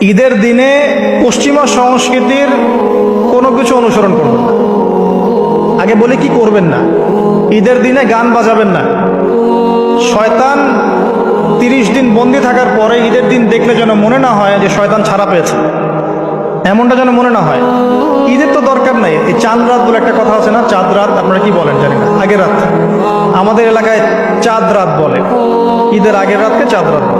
ঈদের দিনে পশ্চিমা সংস্কৃতির কোনো কিছু অনুসরণ করবেন না আগে বলি কি করবেন না। ঈদের দিনে গান বাজাবেন না। শয়তান তিরিশ দিন বন্দি থাকার পরে ঈদের দিন দেখলে যেন মনে না হয় যে শয়তান ছাড়া পেয়েছে। এমনটা যেন মনে না হয়। ঈদের তো দরকার নাই। এই চাঁদ রাত বলে একটা কথা আছে না? চাঁদ রাত, আপনারা কি বলেন জানি না। আগের রাত। আমাদের এলাকায় চাঁদ রাত বলে। ঈদের আগের রাতকে চাঁদ রাত বলে।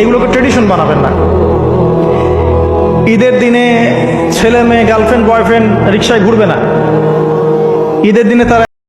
এগুলোকে ট্রেডিশন বানাবেন না। ঈদের দিনে ছেলে মেয়ে গার্লফ্রেন্ড বয়ফ্রেন্ড রিক্সায় ঘুরবে না। ঈদের দিনে তারা